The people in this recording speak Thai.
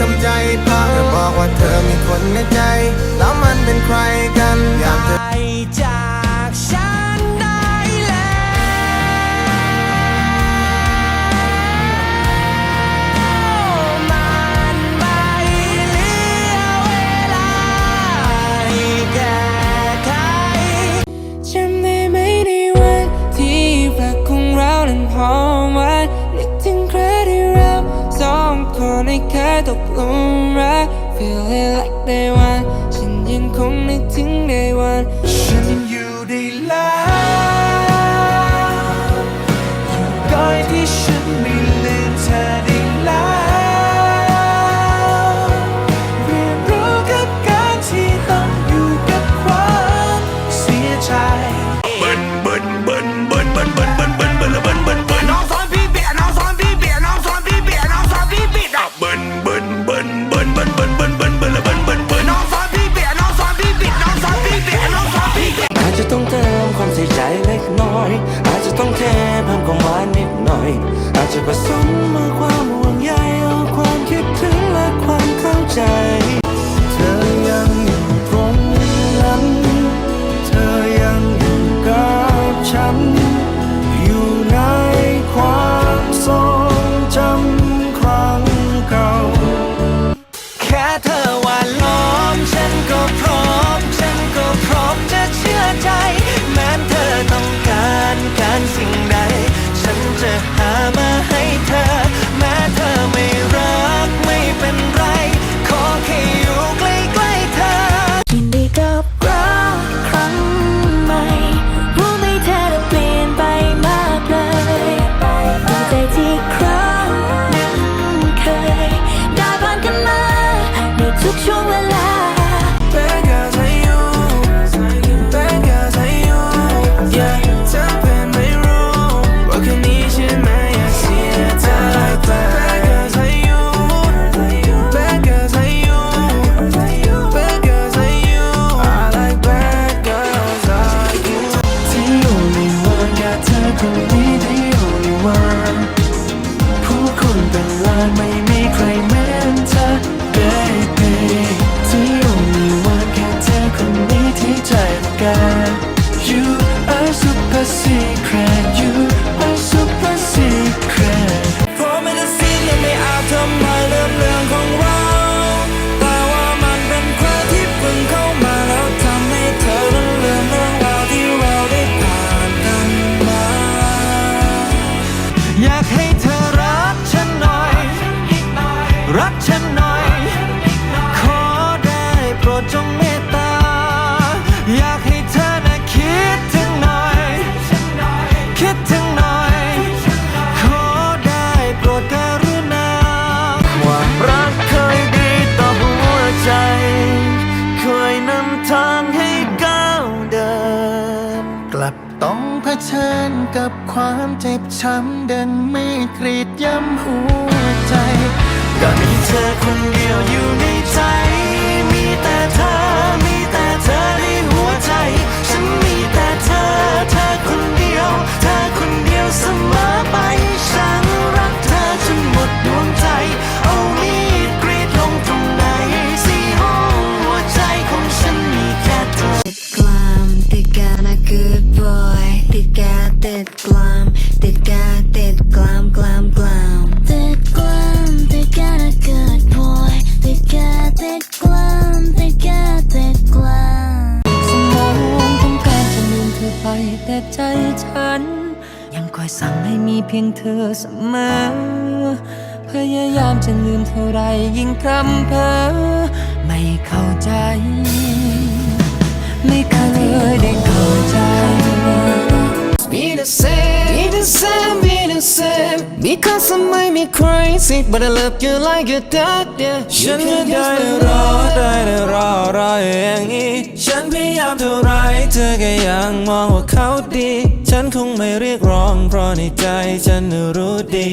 ทำใจพังเธอบอกว่าเธอมีคนในใจ แล้วมันเป็นใครกันอยากจะ ตกลงรัก Feel it like day one ฉันยังคงนึกถึง day one ฉันอยู่ได้แล้วอยู่ก้อยที่ฉันมี ผสมมาความห่วงใยเอาความคิดถึงและความเข้าใจ เธอยังอยู่ตรงนั้น เธอยังอยู่กับฉัน อยู่ในความทรงจำครั้งเก่า แค่เธอหวานล้อมฉันก็พร้อม ฉันก็พร้อมจะเชื่อใจ แม้เธอต้องการการสิ่งใด 舞出未来 ลับต้องเผชิญกับความเจ็บช้ำเดินไม่กรีดย้ำหัวใจ ก็มีเธอคนเดียวอยู่ในใจ ติดกลามติดกาติดกลามกลามกลามติดกลามติดกา a good boy ติดกาติดกลามติดกาติดกลามสมองต้องการจะลืมเธอไปแต่ใจฉัน ยังคอยสั่งให้มีเพียงเธอเสมอ พยายามจะลืมเท่าไรยิ่งคำเพ้อไม่เข้าใจ ไม่เคยได้เข้าใจ Because I might be crazy But I love you like your dad, yeah ฉันก็ได้แต่รอได้แต่รอรออย่างนี้ฉันพยายามเท่าไรเธอก็ยังมองว่าเขาดี ฉันคงไม่เรียกร้องเพราะในใจฉันน่รู้ดี